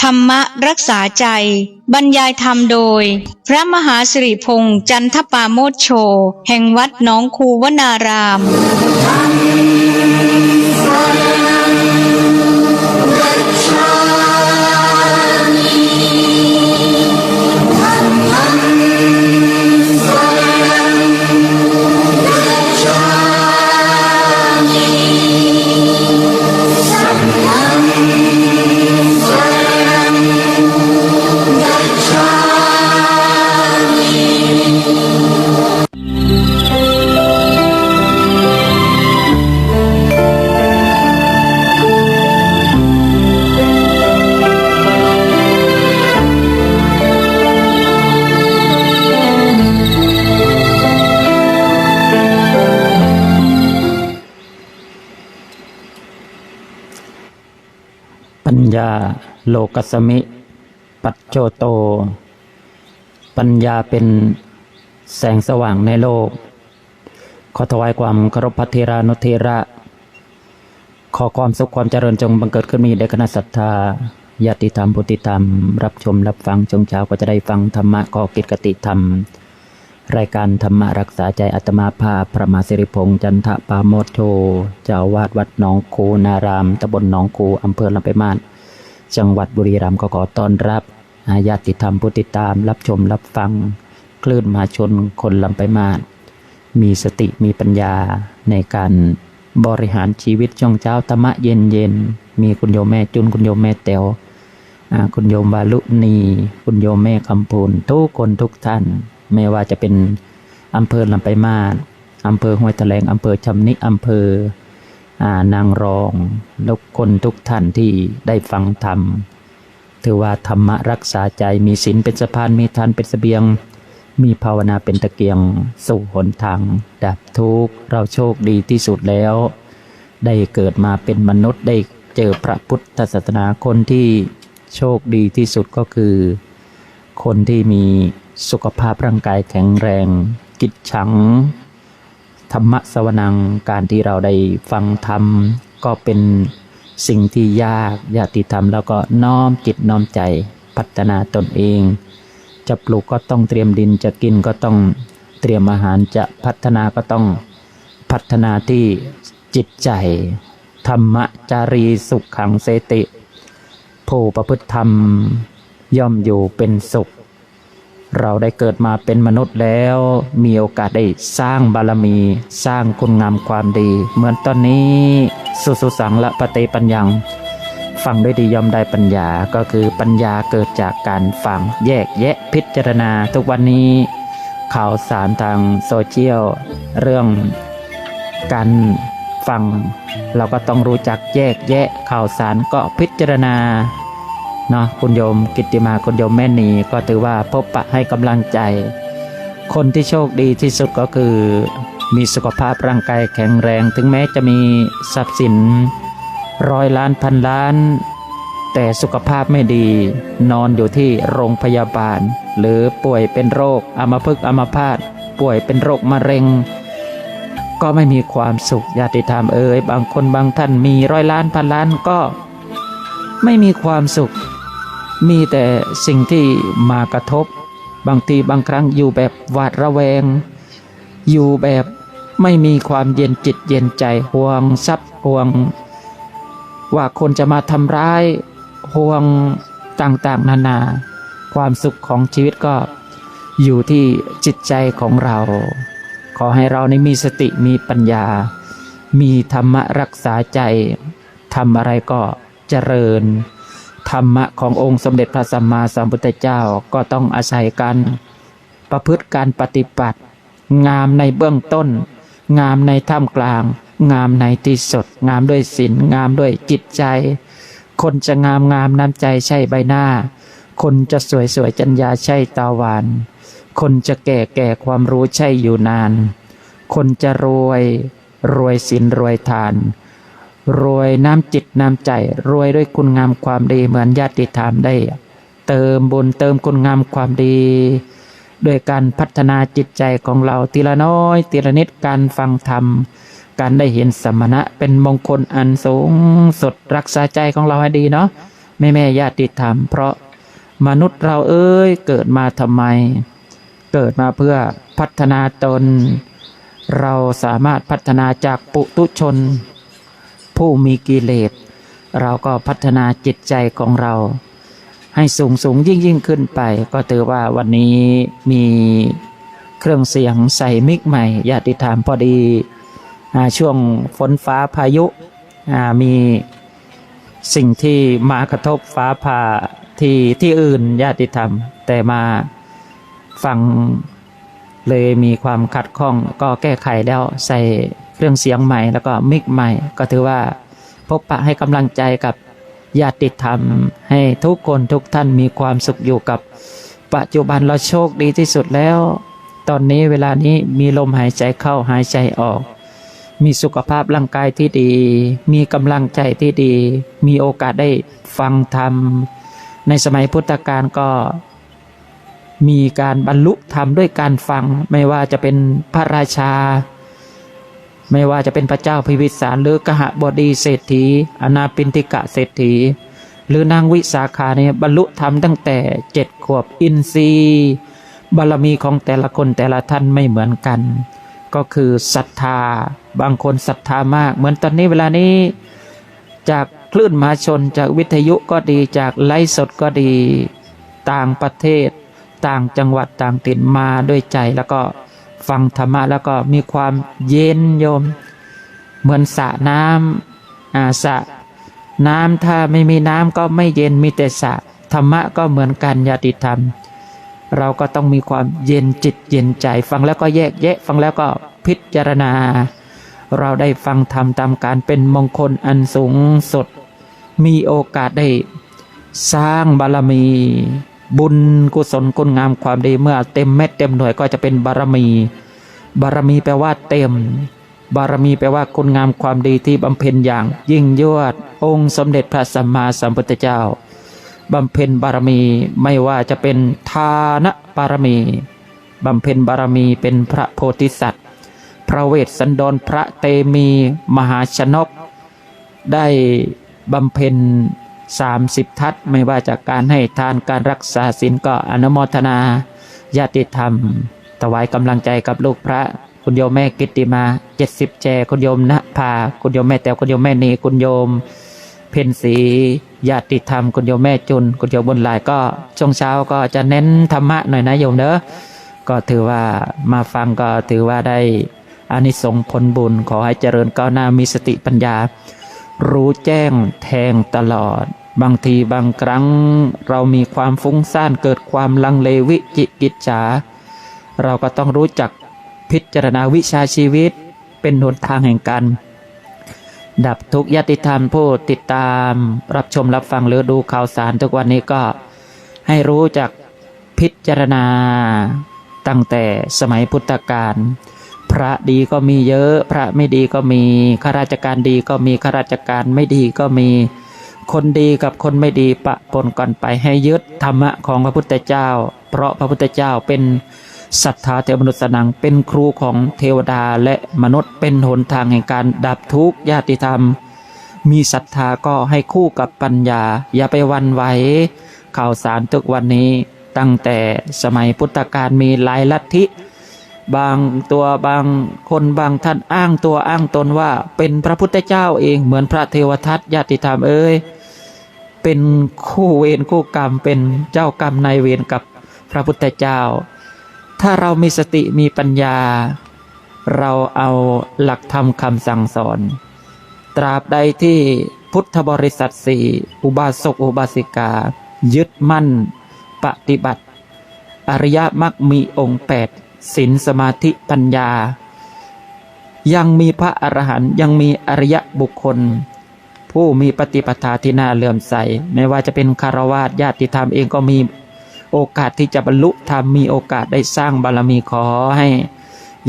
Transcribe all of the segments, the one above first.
ธรรมะรักษาใจ บรรยายธรรมโดย พระมหาสิริพงษ์จันทปาโมชโช แห่งวัดน้องคูวนารามาโลกสมิ ปัจโจโต ปัญญาเป็นแสงสว่างในโลก ขอถวายความเคารพพระเทรานุเทระ ขอความสุขความเจริญจงบังเกิดขึ้นมีในคณะศรัทธาญาติธรรมพุทธิธรรม รับชมรับฟังจงเช้าก็จะได้ฟังธรรมะก็กิจกติธรรม รายการธรรมะรักษาใจอัตมาภาพพระมหาสิริพงษ์จันทปาโมทโชเจ้าอาวาดวัดหนองคูนารามตำบลหนองคูอำเภอลำปางมาศ จังหวัดบุรีรัมย์ก็ขอต้อนรับอาญาติธรรมผู้ติดตามรับชมรับฟัง คลื่นมหาชนคนลำไปมามีสติมีปัญญาในการบริหารชีวิตช่วงเช้าธรรมะเย็นเย็นมีคุณโยมแม่จุนคุณโยมแม่แต๋วคุณโยมวาลุณี คุณโยมแม่คำพูนทุกคนทุกท่าน ไม่ว่าจะเป็นอำเภอลำไปมาอำเภอห้วยแถลงอำเภอชำนิอำเภอ นางรองแล้วคนทุกท่านที่ได้ฟังธรรม ถือว่าธรรมะรักษาใจมีศีลเป็นสะพานมีทานเป็นสเสบียง มีภาวนาเป็นตะเกียง สู่หนทาง ดับทุกข์เราโชคดีที่สุดแล้ว ได้เกิดมาเป็นมนุษย์ได้เจอพระพุทธศาสนาคนที่โชคดีที่สุดก็คือ คนที่มีสุขภาพร่างกายแข็งแรง กิจฉัง ธรรมะสวนังการที่เราได้ฟังธรรม ก็เป็นสิ่งที่ยากญาติธรรม แล้วก็น้อมจิตน้อมใจพัฒนาตนเอง จะปลูกก็ต้องเตรียมดินจะกินก็ต้องเตรียมอาหารจะพัฒนาก็ต้องพัฒนาที่จิตใจ ธรรมจารีสุขขังเสติ ผู้ประพฤติธรรมย่อมอยู่เป็นสุข เราได้เกิดมาเป็นมนุษย์แล้ว มีโอกาสได้สร้างบารมี สร้างคุณงามความดี เหมือนตอนนี้ สุสุสังละปะเตปัญญัง ฟังด้วยดีย่อมได้ปัญญาก็คือปัญญาเกิดจากการฟังแยกแยะพิจารณา ทุกวันนี้ ข่าวสารทางโซเชียล เรื่องการฟัง เราก็ต้องรู้จักแยกแยะข่าวสารก็พิจารณา เนาะคุณโยมกิตติมาคุณโยมแม่นีก็ถือว่าพบปะให้กำลังใจ คนที่โชคดีที่สุดก็คือ มีสุขภาพร่างกายแข็งแรงถึงแม้จะมีทรัพย์สินร้อยล้านพันล้าน แต่สุขภาพไม่ดี นอนอยู่ที่โรงพยาบาล หรือป่วยเป็นโรคอัมพฤกษ์อัมพาตป่วยเป็นโรคมะเร็ง ก็ไม่มีความสุขญาติธรรมเอ่ยบางคนบางท่านมีร้อยล้านพันล้านก็ ไม่มีความสุข มีแต่สิ่งที่มากระทบบางทีบางครั้งอยู่แบบหวาดระแวง อยู่แบบไม่มีความเย็นจิตเย็นใจห่วงทรัพย์ห่วง ว่าคนจะมาทำร้ายห่วงต่างๆ นานา ความสุขของชีวิตก็อยู่ที่จิตใจของเรา ขอให้เรานี่มีสติมีปัญญา มีธรรมะรักษาใจทำอะไรก็เจริญ ธรรมะขององค์สมเด็จพระสัมมาสัมพุทธเจ้าก็ต้องอาศัยกันประพฤติการปฏิบัติ งามในเบื้องต้น งามในท่ามกลาง งามในที่สุด งามด้วยศีลงามด้วยจิตใจ คนจะงามงามน้ำใจใช่ใบหน้า คนจะสวยสวยจัญญาใช่ตาหวานคนจะแก่แก่ความรู้ใช่อยู่นาน คนจะรวยรวยศีลรวยทาน รวยน้ำจิตน้ำใจ รวยด้วยคุณงามความดีเหมือนญาติธรรมได้ เติมบุญเติมคุณงามความดีด้วยการพัฒนาจิตใจของเราทีละน้อยทีละนิดการฟังธรรม การได้เห็นสมณะเป็นมงคลอันสูงสุดรักษาใจของเราให้ดีเนาะแม่แม่ญาติธรรม เพราะมนุษย์เราเอ้ยเกิดมาทำไม เกิดมาเพื่อพัฒนาตน เราสามารถพัฒนาจากปุตุชน ผู้มีกิเลส เราก็พัฒนาจิตใจของเรา ให้สูงสูงยิ่งยิ่งขึ้นไป ก็ถือว่าวันนี้มีเครื่องเสียงใส่มิกใหม่ญาติธรรมพอดีช่วงฝนฟ้าพายุมีสิ่งที่มากระทบฟ้าผ่าที่ที่อื่นญาติธรรม แต่มาฟังเลยมีความขัดข้องก็แก้ไขแล้วใส่ เครื่องเสียงใหม่แล้วก็มิกใหม่ ก็ถือว่าพบปะให้กำลังใจกับญาติธรรม ให้ทุกคนทุกท่านมีความสุขอยู่กับ ปัจจุบันเราโชคดีที่สุดแล้ว ตอนนี้เวลานี้มีลมหายใจเข้าหายใจออก มีสุขภาพร่างกายที่ดี มีกำลังใจที่ดี มีโอกาสได้ฟังธรรม ในสมัยพุทธกาลก็มีการบรรลุธรรมด้วยการฟัง ไม่ว่าจะเป็นพระราชา ไม่ว่าจะเป็นพระเจ้าพิวิสารหรือกหบดีเศรษฐี อนาปินติกะเศรษฐี หรือนางวิสาขาเนี่ยบรรลุธรรมตั้งแต่เจ็ดขวบอินทรีย์บารมีของแต่ละคนแต่ละท่านไม่เหมือนกัน ก็คือศรัทธา บางคนศรัทธามาก เหมือนตอนนี้เวลานี้จากคลื่นมหาชนจากวิทยุก็ดีจากไลฟ์สดก็ดี ต่างประเทศ ต่างจังหวัดต่างถิ่นมาด้วยใจแล้วก็ ฟังธรรมะแล้วก็มีความเย็นโยม เหมือนสระน้ำอ่าสระน้ำถ้าไม่มีน้ำก็ไม่เย็นมีแต่สระธรรมะก็เหมือนกันญาติธรรม เราก็ต้องมีความเย็นจิตเย็นใจ ฟังแล้วก็แยกแยะ ฟังแล้วก็พิจารณา เราได้ฟังธรรมตามการเป็นมงคลอันสูงสดมีโอกาสได้สร้างบารมี บุญกุศลคุณงามความดีเมื่อเต็มเม็ดเต็มหน่วยก็จะเป็นบารมี บารมีแปลว่าเต็ม บารมีแปลว่าคุณงามความดีที่บำเพ็ญอย่าง ยิ่งยวด องค์สมเด็จพระสัมมาสัมพุทธเจ้าบำเพ็ญบารมีไม่ว่าจะเป็นทานบารมีบำเพ็ญบารมีเป็นพระโพธิสัตว์ พระเวสสันดรพระเตมีมหาชนก ได้บำเพ็ญ สามสิบทัศไม่ว่าจากการให้ทานการรักษาศีลก็อนุโมทนาญาติธรรม ถวายกำลังใจกับลูกพระ คุณโยมแม่กิตติมาเจ็ดสิบแจ คุณโยมณภา คุณโยมแม่แต้วคุณโยมแม่นีคุณโยม เพ็ญศรีญาติธรรม คุณโยมแม่จุน คุณโยมบุญหลายก็ช่วงเช้าก็จะเน้นธรรมะหน่อยนะโยมเนอะก็ถือว่ามาฟังก็ถือว่าได้อานิสงส์ผลบุญขอให้เจริญก้าวหน้ามีสติปัญญา รู้แจ้งแทงตลอด บางทีบางครั้งเรามีความฟุ้งซ่านเกิดความลังเลวิจิกิจฉาเราก็ต้องรู้จักพิจารณาวิชาชีวิต เป็นหนทางแห่งการดับทุกยติธรรมผู้ติดตาม รับชมรับฟังหรือดูข่าวสารทุกวันนี้ก็ให้รู้จักพิจารณาตั้งแต่สมัยพุทธกาลพระดีก็มีเยอะ พระไม่ดีก็มีข้าราชการดีก็มีข้าราชการไม่ดีก็มี คนดีกับคนไม่ดีปะปนกันไปให้ยึดธรรมะของพระพุทธเจ้า เพราะพระพุทธเจ้าเป็นศรัทธาเทวมนุษย์สนังเป็นครูของเทวดาและมนุษย์เป็นหนทางแห่งการดับทุกข์ญาติธรรม มีศรัทธาก็ให้คู่กับปัญญา อย่าไปวันไหวข่าวสารทุกวันนี้ตั้งแต่สมัยพุทธกาลมีหลายลัทธิ บางตัวบางคนบางท่านอ้างตัวอ้างตนว่าเป็นพระพุทธเจ้าเองเหมือนพระเทวทัตญาติธรรมเอ้ย เป็นคู่เวรคู่กรรม เป็นเจ้ากรรมนายเวรกับพระพุทธเจ้า ถ้าเรามีสติมีปัญญา เราเอาหลักธรรมคำสั่งสอน ตราบใดที่พุทธบริษัทสี่อุบาสกอุบาสิกา ยึดมั่น ปฏิบัติ อริยมรรคมีองค์แปดศีลสมาธิปัญญา ยังมีพระอรหันต์ยังมีอริยบุคคล ผู้มีปฏิปทาที่น่าเลื่อมใส ไม่ว่าจะเป็นคารวาสญาติธรรมเองก็มีโอกาสที่จะบรรลุธรรมมีโอกาสได้สร้างบารมีขอให้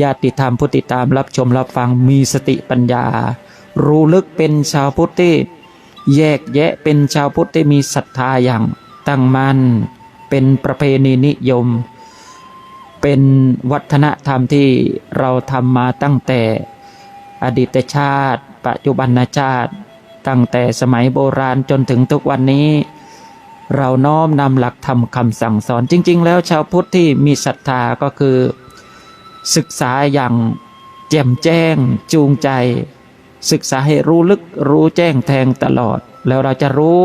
ญาติธรรมผู้ติดตามรับชมรับฟังมีสติปัญญา รู้ลึกเป็นชาวพุทธที่แยกแยะเป็นชาวพุทธที่มีศรัทธาอย่างตั้งมั่นเป็นประเพณีนิยม เป็นวัฒนธรรมที่เราทำมาตั้งแต่อดีตชาติ ปัจจุบันชาติ ตั้งแต่สมัยโบราณจนถึงทุกวันนี้ เราน้อมนำหลักธรรมคำสั่งสอนจริง ๆ แล้วชาวพุทธที่มีศรัทธาก็คือ ศึกษาอย่างแจ่มแจ้งจูงใจ ศึกษาให้รู้ลึกรู้แจ้งแทงตลอด แล้วเราจะรู้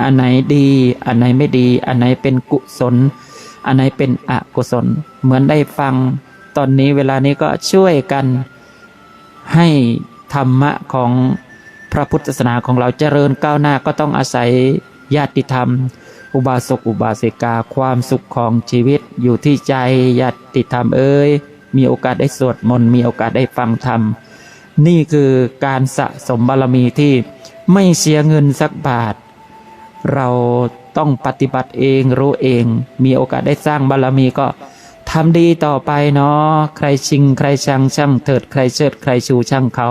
อันไหนดี อันไหนไม่ดี อันไหนเป็นกุศล อันไหนเป็นอกุศล เหมือนได้ฟัง ตอนนี้เวลานี้ก็ช่วยกันให้ธรรมะของ พระพุทธศาสนาของเราเจริญก้าวหน้าก็ต้องอาศัยญาติธรรม อุบาสกอุบาสิกาความสุขของชีวิตอยู่ที่ใจญาติธรรมเอ้ยมีโอกาสได้สวดมนต์มีโอกาสได้ฟังธรรม นี่คือการสะสมบารมีที่ไม่เสียเงินสักบาท เราต้องปฏิบัติเองรู้เอง มีโอกาสได้สร้างบารมีก็ทำดีต่อไปเนาะใครชิง ใครชังช่างเถิดใครเชิด ใครชูช่างเขา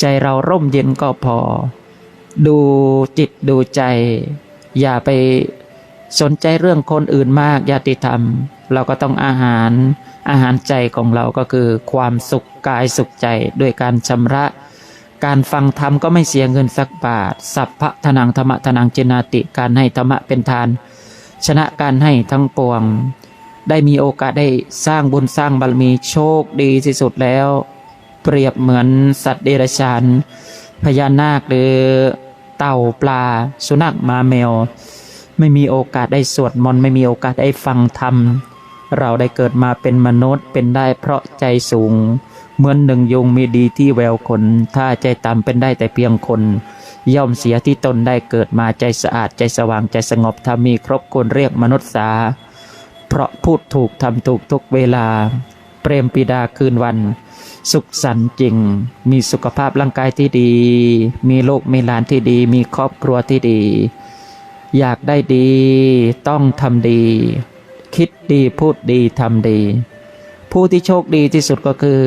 ใจเราร่มเย็นก็พอ ดูจิตดูใจ อย่าไปสนใจเรื่องคนอื่นมากญาติธรรม เราก็ต้องอาหารอาหารใจของเราก็คือความสุขกายสุขใจด้วยการชำระ การฟังธรรมก็ไม่เสียเงินสักบาท สัพพะทนังธรรมะทนังเจนาติการให้ธรรมะเป็นทาน ชนะการให้ทั้งปวง ได้มีโอกาสได้สร้างบุญสร้างบารมีโชคดีที่สุดแล้ว เปรียบเหมือนสัตว์เดรัจฉาน พญานาคหรือเต่าปลา สุนัขมาแมว ไม่มีโอกาสได้สวดมนต์ไม่มีโอกาสได้ฟังธรรม เราได้เกิดมาเป็นมนุษย์เป็นได้เพราะใจสูง เหมือนหนึ่งยุงมีดีที่แววคน ถ้าใจต่ำเป็นได้แต่เพียงคน ย่อมเสียที่ตนได้เกิดมาใจสะอาดใจสว่างใจสงบถ้ามีครบคนเรียกมนุษย์สาเพราะพูดถูกทำถูกทุกเวลา เปรมปิดาคืนวัน สุขสันต์จริง มีสุขภาพร่างกายที่ดี มีโลกมีหลานที่ดี มีครอบครัวที่ดี อยากได้ดี ต้องทำดี คิดดีพูดดีทำดี ผู้ที่โชคดีที่สุดก็คือ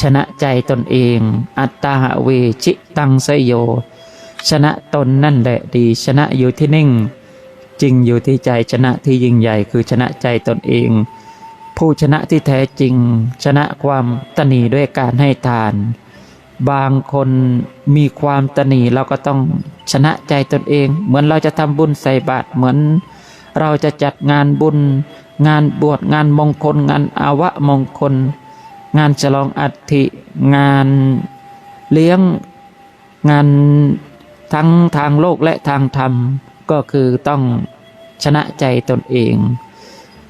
ชนะใจตนเอง อัตตาเวชิตังสยโย ชนะตนนั่นแหละดี ชนะอยู่ที่นิ่ง จริงอยู่ที่ใจชนะที่ยิ่งใหญ่คือชนะใจตนเอง ผู้ชนะที่แท้จริง ชนะความตนีด้วยการให้ทาน บางคนมีความตนีเราก็ต้องชนะใจตนเอง เหมือนเราจะทำบุญใส่บาตรเหมือน เราจะจัดงานบุญ งานบวชงานมงคล งานอาวะมงคล งานฉลองอัฐิงานเลี้ยงงานทั้งทางโลกและทางธรรมก็คือต้องชนะใจตนเอง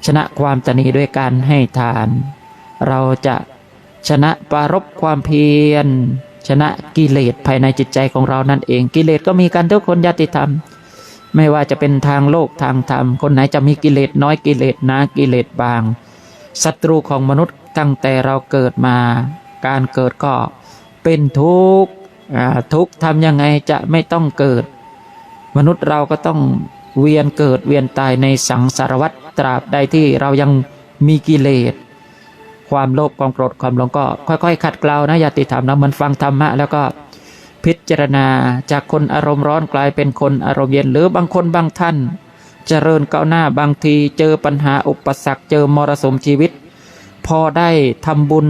ชนะความตนีด้วยการให้ทาน เราจะชนะปรารบความเพียร ชนะกิเลสภายในจิตใจของเรานั่นเอง กิเลสก็มีกันทุกคนญาติธรรม ไม่ว่าจะเป็นทางโลกทางธรรม คนไหนจะมีกิเลสน้อยกิเลสหนากิเลสบางศัตรูของมนุษย์ตั้งแต่เราเกิดมา การเกิดก็เป็นทุกข์ทุกข์ทำยังไงจะไม่ต้องเกิด มนุษย์เราก็ต้องเวียนเกิดเวียนตายในสังสารวัฏ ตราบใดที่เรายังมีกิเลส ความโลภความโกรธความหลงก็ค่อยๆขัดเกลานะอย่าติธรรมนะมันฟังธรรมะแล้วก็พิจารณาจากคนอารมณ์ร้อนกลายเป็นคนอารมณ์เย็นหรือบางคนบางท่าน เจริญก้าวหน้าบางทีเจอปัญหาอุปสรรคเจอมรสุมชีวิต พอได้ทำบุญ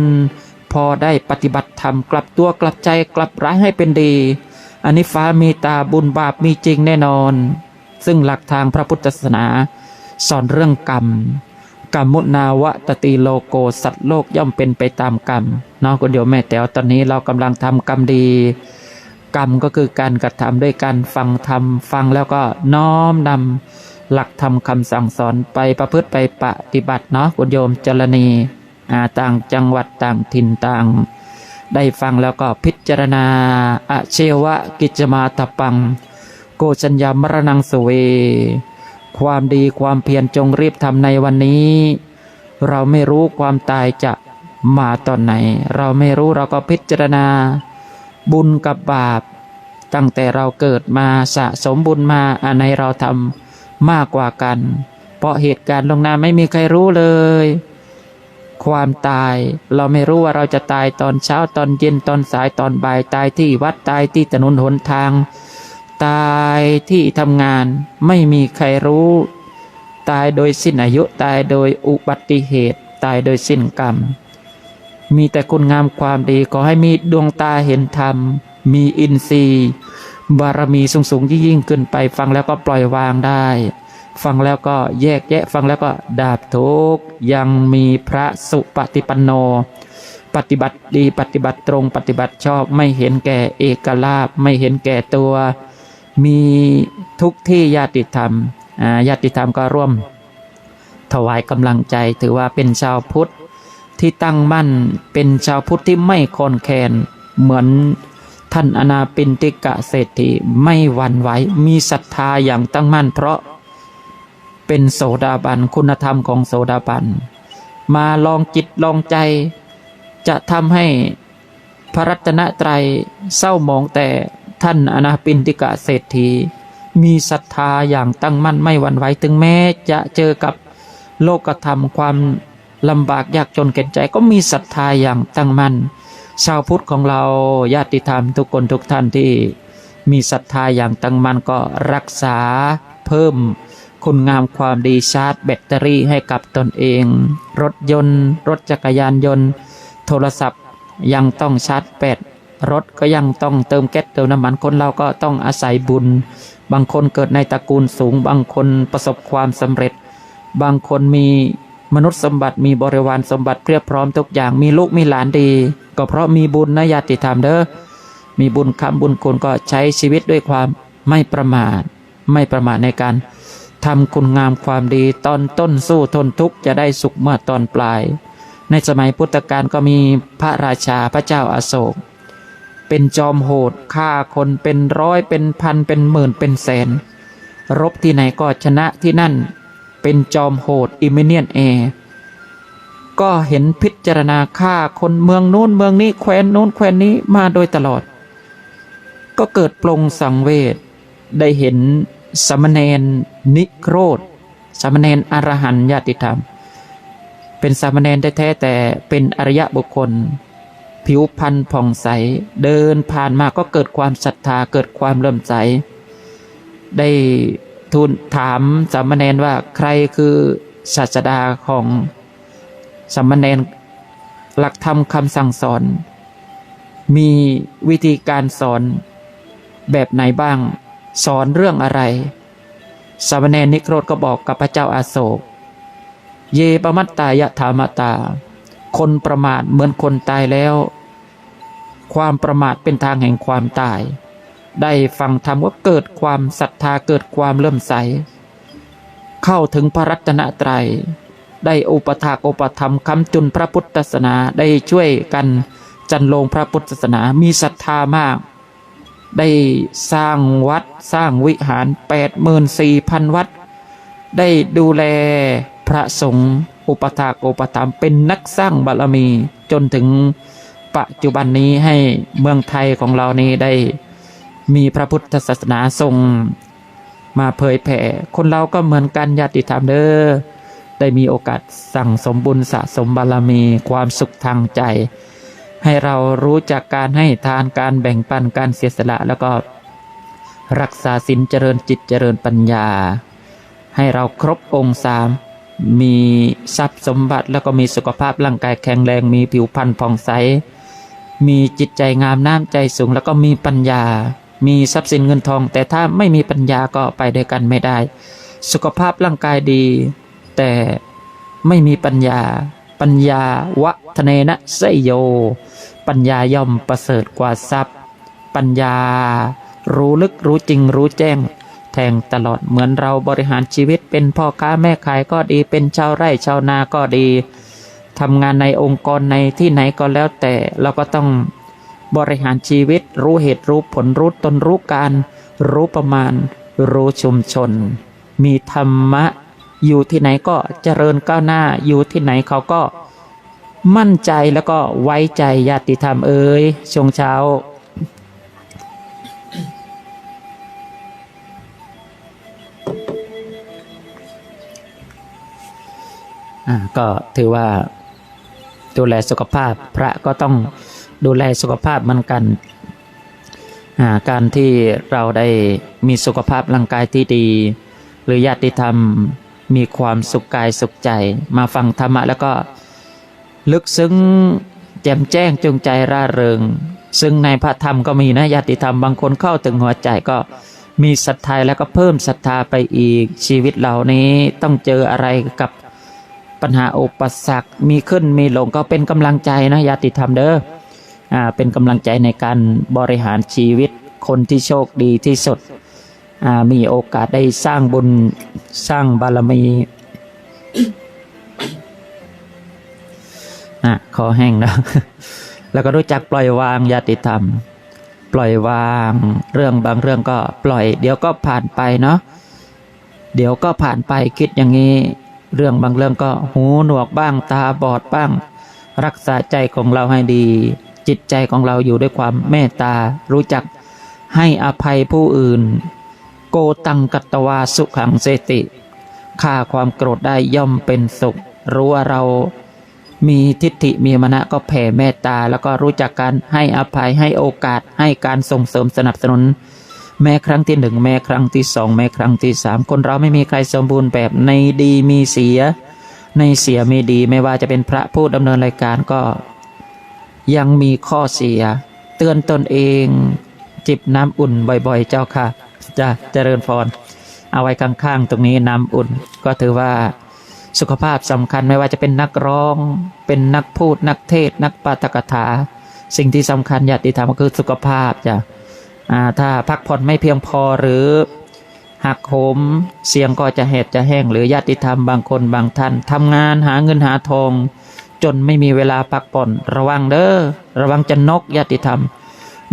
พอได้ปฏิบัติธรรมกลับตัวกลับใจกลับร้ายให้เป็นดี อันนี้ฟ้ามีตาบุญบาปมีจริงแน่นอน ซึ่งหลักทางพระพุทธศาสนา สอนเรื่องกรรมกรรมุนาวะตติโลโกสัตว์โลกย่อมเป็นไปตามกรรมน้องคนเดียวแม่แต๋วตอนนี้เรากำลังทำกรรมดี กรรมก็คือการกระทำด้วยการฟังธรรมฟังแล้วก็น้อมนำหลักธรรมคำสั่งสอนไปประพฤติไปปฏิบัติเนาะคุณโยมจรณีอ่าต่างจังหวัดต่างถิ่นต่าง ได้ฟังแล้วก็พิจารณาอเชวะกิจมาตปัง โกชัญญามรณังสเว ความดีความเพียรจงรีบทำในวันนี้ เราไม่รู้ความตายจะมาตอนไหน เราไม่รู้เราก็พิจารณา บุญกับบาป ตั้งแต่เราเกิดมาสะสมบุญมาอันไหนเราทำมากกว่ากัน เพราะเหตุการณ์ลงหน้าไม่มีใครรู้เลย ความตายเราไม่รู้ว่าเราจะตายตอนเช้าตอนเย็นตอนสายตอนบ่ายตายที่วัดตายที่ถนนหนทาง ตายที่ทำงานไม่มีใครรู้ ตายโดยสิ้นอายุตายโดยอุบัติเหตุ ตายโดยสิ้นกรรม มีแต่คุณงามความดีขอให้มีดวงตาเห็นธรรม มีอินทรีย์ บารมีสูงสูงยิ่งยิ่งขึ้นไป ฟังแล้วก็ปล่อยวางได้ ฟังแล้วก็แยกแยะฟังแล้วก็ดาบทุกยังมีพระสุปฏิปันโนปฏิบัติดีปฏิบัติตรงปฏิบัติชอบไม่เห็นแก่เอกลาภไม่เห็นแก่ตัว มีทุกที่ญาติธรรมอ่าญาติธรรมก็ร่วมถวายกำลังใจ ถือว่าเป็นชาวพุทธที่ตั้งมั่นเป็นชาวพุทธที่ไม่คลอนแคนเหมือนท่านอนาปินติกะเศรษฐีไม่หวั่นไหวมีศรัทธาอย่างตั้งมั่น เพราะเป็นโสดาบันคุณธรรมของโสดาบัน มาลองจิตลองใจ จะทำให้พระรัตนตรัยเศร้าหมองแต่ ท่านอนาปินติกะเศรษฐี มีศรัทธาอย่างตั้งมั่นไม่หวั่นไหวถึงแม้จะเจอกับโลกธรรมความลำบากยากจนเข็นใจก็มีศรัทธาอย่างตั้งมั่นชาวพุทธของเราญาติธรรมทุกคนทุกท่านที่มีศรัทธาอย่างตั้งมั่นก็รักษาเพิ่มคุณงามความดีชาร์จแบตเตอรี่ให้กับตนเอง รถยนต์ รถจักรยานยนต์ โทรศัพท์ยังต้องชาร์จแบต รถก็ยังต้องเติมแก๊สเติมน้ำมันคนเราก็ต้องอาศัยบุญ บางคนเกิดในตระกูลสูง บางคนประสบความสำเร็จ บางคนมีมนุษย์สมบัติมีบริวารสมบัติเพียบพร้อมทุกอย่างมีลูกมีหลานดี ก็เพราะมีบุญนะญาติธรรมเด้อมีบุญคำบุญคุณก็ใช้ชีวิตด้วยความไม่ประมาท ไม่ประมาทในการทำคุณงามความดีตอนต้นสู้ทนทุกข์จะได้สุขเมื่อตอนปลาย ในสมัยพุทธกาลก็มีพระราชาพระเจ้าอาโศก เป็นจอมโหดฆ่าคนเป็นร้อยเป็นพันเป็นหมื่นเป็นแสน รบที่ไหนก็ชนะที่นั่น เป็นจอมโหดอิมเนียนแอร์ก็เห็นพิจารณาฆ่าคนเมืองนู้นเมืองนี้แคว้นนู้นแคว้นนี้มาโดยตลอด ก็เกิดปลงสังเวชได้เห็นสามเณรนิโครธสามเณรอรหันญาติธรรม เป็นสามเณรแท้แต่เป็นอริยะบุคคล ผิวพรรณผ่องใส เดินผ่านมาก็เกิดความศรัทธาเกิดความเริ่มใส ได้ทูลถามสามเณรว่าใครคือศาสดาของสามเณรหลักธรรมคำสั่งสอน มีวิธีการสอนแบบไหนบ้าง สอนเรื่องอะไรสามเณรนิโครธก็บอกกับพระเจ้าอาโศก เยปมัตตายะธามตา คนประมาทเหมือนคนตายแล้ว ความประมาทเป็นทางแห่งความตาย ได้ฟังธรรมก็เกิดความศรัทธาเกิดความเลื่อมใส เข้าถึงพระรัตนตรัย ได้อุปถากอุปธรรมคำจุนพระพุทธศาสนาได้ช่วยกันจันลงพระพุทธศาสนามีศรัทธามาก ได้สร้างวัดสร้างวิหาร 84,000 วัด ได้ดูแล พระสงฆ์อุปถากอุปถัมภ์เป็นนักสร้างบารมี จนถึงปัจจุบันนี้ให้เมืองไทยของเรานี้ได้มีพระพุทธศาสนาทรงมาเผยแผ่ คนเราก็เหมือนกันญาติธรรมเด้อได้มีโอกาสสั่งสมบุญสะสมบารมี ความสุขทางใจ ให้เรารู้จักการให้ทานการแบ่งปันการเสียสละแล้วก็รักษาศีลเจริญจิตเจริญปัญญา ให้เราครบองค์สาม มีทรัพย์สมบัติแล้วก็มีสุขภาพร่างกายแข็งแรง มีผิวพรรณผ่องใส มีจิตใจงามน้ำใจสูง แล้วก็มีปัญญา มีทรัพย์สินเงินทอง แต่ถ้าไม่มีปัญญาก็ไปด้วยกันไม่ได้ สุขภาพร่างกายดี แต่ไม่มีปัญญา ปัญญาวะทะเนนะไสโย ปัญญาย่อมประเสริฐกว่าทรัพย์ ปัญญารู้ลึกรู้จริงรู้แจ้ง แทงตลอดเหมือนเราบริหารชีวิตเป็นพ่อค้าแม่ขายก็ดีเป็นชาวไร่ชาวนาก็ดีทำงานในองค์กรในที่ไหนก็แล้วแต่เราก็ต้องบริหารชีวิต รู้เหตุรู้ผลรู้ตนรู้การ รู้ประมาณ รู้ชุมชน มีธรรมะ อยู่ที่ไหนก็เจริญก้าวหน้า อยู่ที่ไหนเขาก็มั่นใจแล้วก็ไว้ใจญาติธรรมเอ่ยช่วงเช้า ก็ถือว่าดูแลสุขภาพพระก็ต้องดูแลสุขภาพเหมือนกันอ่าการที่เราได้มีสุขภาพร่างกายที่ดี หรือญาติธรรมมีความสุขกายสุขใจ มาฟังธรรมะแล้วก็ลึกซึ้งแจ่มแจ้งจงใจร่าเริง ซึ่งในพระธรรมก็มีนะญาติธรรมบางคนเข้าถึงหัวใจก็มีศรัทธาแล้วก็เพิ่มศรัทธาไปอีกชีวิตเหล่านี้ต้องเจออะไรกับ ปัญหาอุปสรรคมีขึ้นมีลงก็เป็นกำลังใจนะญาติธรรมเด้ออ่าเป็นกำลังใจในการบริหารชีวิตคนที่โชคดีที่สุดอ่ามีโอกาสได้สร้างบุญสร้างบารมีอะคอแห้งแล้วแล้วก็รู้จักปล่อยวางญาติธรรม ปล่อยวางเรื่องบางเรื่องก็ปล่อย เดี๋ยวก็ผ่านไปเนาะเดี๋ยวก็ผ่านไปคิดอย่างนี้ เรื่องบางเรื่องก็หูหนวกบ้างตาบอดบ้าง รักษาใจของเราให้ดี จิตใจของเราอยู่ด้วยความเมตตา รู้จักให้อภัยผู้อื่น โกตังกัตวาสุขังเสติฆ่าความโกรธได้ย่อมเป็นสุข รู้ว่าเรามีทิฏฐิมีมณะก็แผ่เมตตา แล้วก็รู้จักการให้อภัยให้โอกาสให้การส่งเสริมสนับสนุน แม้ครั้งที่หนึ่งแม้ครั้งที่สองแม้ครั้งที่สามคนเราไม่มีใครสมบูรณ์แบบในดีมีเสีย ในเสียมีดีไม่ว่าจะเป็นพระผู้ดำเนินรายการก็ ยังมีข้อเสีย เตือนตนเอง จิบน้ำอุ่นบ่อยๆ เจ้าค่ะจะเจริญพรเอาไว้ข้างๆตรงนี้น้ำอุ่นก็ถือว่าสุขภาพสำคัญไม่ว่าจะเป็นนักร้อง เป็นนักพูดนักเทศนักปาฐกถา สิ่งที่สำคัญญาติธรรมก็คือสุขภาพจ้ะอ่า ถ้าพักผ่อนไม่เพียงพอหรือหักโหมเสียงก็จะแหดจะแห้ง หรือญาติธรรมบางคนบางท่านทำงานหาเงินหาทอง จนไม่มีเวลาพักผ่อนระวังเด้อระวังจะนกญาติธรรม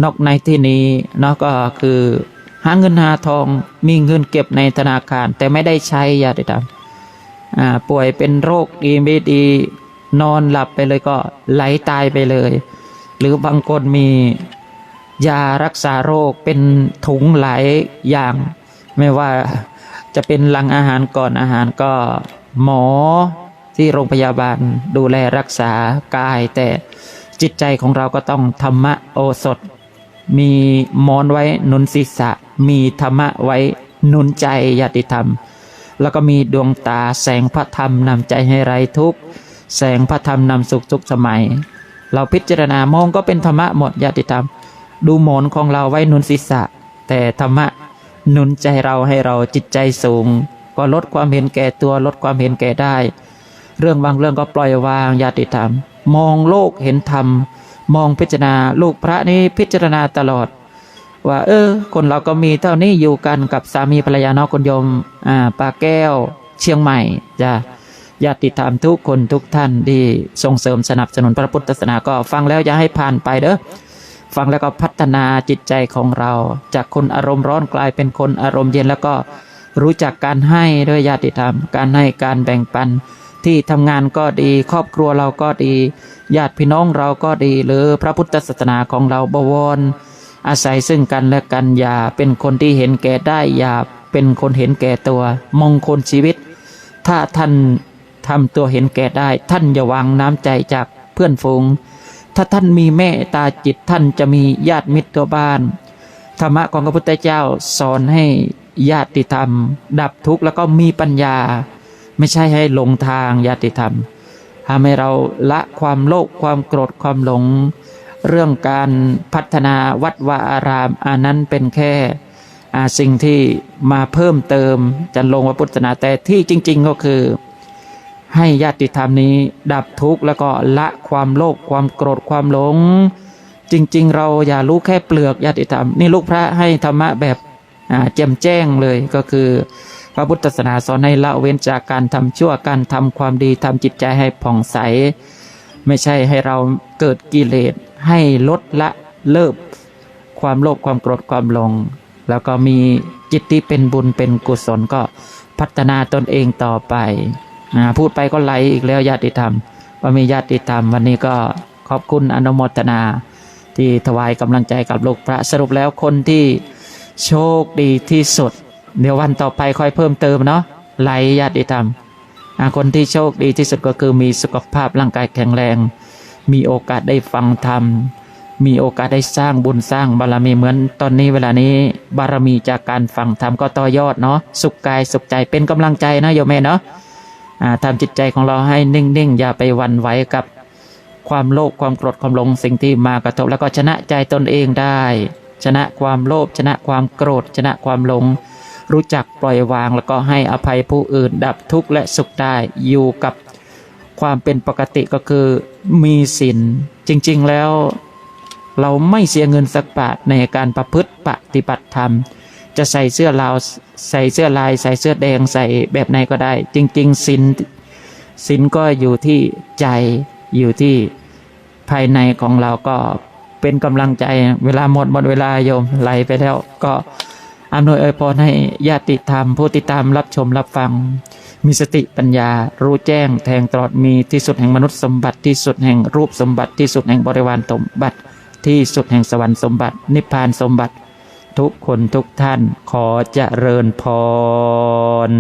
นกในที่นี้เนาะก็คือ หาเงินหาทองมีเงินเก็บในธนาคาร แต่ไม่ได้ใช้ญาติธรรมอ่าป่วยเป็นโรคดีไม่ดีนอนหลับไปเลยก็ไหลตายไปเลย หรือบางคนมี ยารักษาโรคเป็นถุงหลายอย่าง ไม่ว่าจะเป็นหลังอาหารก่อนอาหารก็หมอที่โรงพยาบาลดูแลรักษากาย แต่จิตใจของเราก็ต้องธรรมะโอสถ มีมอนไว้หนุนศีรษะ มีธรรมะไว้หนุนใจญาติธรรม แล้วก็มีดวงตาแสงพระธรรมนำใจให้ไร้ทุกข์แสงพระธรรมนำสุขทุกสมัย เราพิจารณามองก็เป็นธรรมะหมดญาติธรรม ดูหมอนของเราไว้หนุนศีรษะ แต่ธรรมะหนุนใจเราให้เราจิตใจสูง ก็ลดความเห็นแก่ตัวลดความเห็นแก่ได้ เรื่องบางเรื่องก็ปล่อยวางญาติธรรม มองโลกเห็นธรรม มองพิจารณาลูกพระนี้พิจารณาตลอด ว่า เออ คนเราก็มีเท่านี้อยู่กันกับสามีภรรยาเนอกคนยมอ่าปาแก้ว เชียงใหม่จ้ะญาติธรรมทุกคนทุกท่านที่ส่งเสริมสนับสนุนพระพุทธศาสนาก็ฟังแล้วอย่าให้ผ่านไปเด้อ ฟังแล้วก็พัฒนาจิตใจของเรา จากคนอารมณ์ร้อนกลายเป็นคนอารมณ์เย็นแล้วก็รู้จักการให้ด้วยญาติธรรม การให้การแบ่งปัน ที่ทำงานก็ดี ครอบครัวเราก็ดี ญาติพี่น้องเราก็ดี หรือพระพุทธศาสนาของเราบวร อาศัยซึ่งกันและกันอย่าเป็นคนที่เห็นแก่ได้อย่าเป็นคนเห็นแก่ตัว มงคลชีวิต ถ้าท่านทำตัวเห็นแก่ได้ ท่านอย่าวางน้ำใจจากเพื่อนฝูง ถ้าท่านมีเมตตาจิตท่านจะมีญาติมิตรตัวบ้าน ธรรมะของพระพุทธเจ้าสอนให้ญาติธรรม ดับทุกข์แล้วก็มีปัญญา ไม่ใช่ให้หลงทางญาติธรรมทำให้เราละความโลภความโกรธความหลง เรื่องการพัฒนาวัดวาอารามอันนั้นเป็นแค่สิ่งที่มาเพิ่มเติมจะลงว่าพุทธนาแต่ที่จริง ๆ ก็คือ ให้ญาติธรรมนี้ดับทุกข์แล้วก็ละความโลภความโกรธความหลง จริง ๆ เราอย่ารู้แค่เปลือกญาติธรรม นี่ลูกพระให้ธรรมะแบบแจ่มแจ้งเลยก็คือ พระพุทธศาสนาสอนให้ละเว้นจากการทำชั่วการทำความดีทำจิตใจให้ผ่องใส ไม่ใช่ให้เราเกิดกิเลสให้ลดละเลิกความโลภความโกรธความหลง แล้วก็มีจิตที่เป็นบุญเป็นกุศลก็พัฒนาตนเองต่อไป อ่าพูดไปก็ไหลอีกแล้วญาติธรรมว่ามีญาติธรรม วันนี้ก็ขอบคุณอนุโมทนา ที่ถวายกำลังใจกับลูกพระสรุปแล้วคนที่โชคดีที่สุด เดี๋ยววันต่อไปค่อยเพิ่มเติมเนาะไหลญาติธรรมคนที่โชคดีที่สุดก็คือมีสุขภาพร่างกายแข็งแรง มีโอกาสได้ฟังธรรม มีโอกาสได้สร้างบุญสร้างบารมีเหมือนตอนนี้เวลานี้บารมีจากการฟังธรรมก็ต่อยอดเนาะสุขกายสุขใจเป็นกำลังใจนะโยมแม่เนาะ ทำจิตใจของเราให้นิ่งๆ อย่าไปวันไหวกับคความโลภความโกรธความหลงสิ่งที่มากระทบ แล้วก็ชนะใจตนเองได้ ชนะความโลภชนะความโกรธ ชนะความหลง รู้จักปล่อยวางแล้วก็ให้อภัยผู้อื่น ดับทุกข์และสุขได้อยู่กับความเป็นปกติก็คือมีศีลจริง ๆแล้วเราไม่เสียเงินสักบาทในการประพฤติปฏิบัติธรรม จะใส่เสื้อลาวใส่เสื้อลาย ใส่เสื้อแดงใส่แบบไหนก็ได้ จริงๆศีลศีลก็อยู่ที่ใจอยู่ที่ภายในของเราก็เป็นกำลังใจเวลาหมดหมดเวลาโยมไหลไปแล้วก็อำนวยอวยพรให้ญาติธรรม ผู้ติดตามรับชมรับฟัง มีสติปัญญา รู้แจ้ง แทงตลอดมีที่สุดแห่งมนุษย์สมบัติที่สุดแห่งรูปสมบัติที่สุดแห่งบริวารสมบัติ ที่สุดแห่งสวรรค์สมบัติ นิพพานสมบัติ ทุกคนทุกท่านขอเจริญพร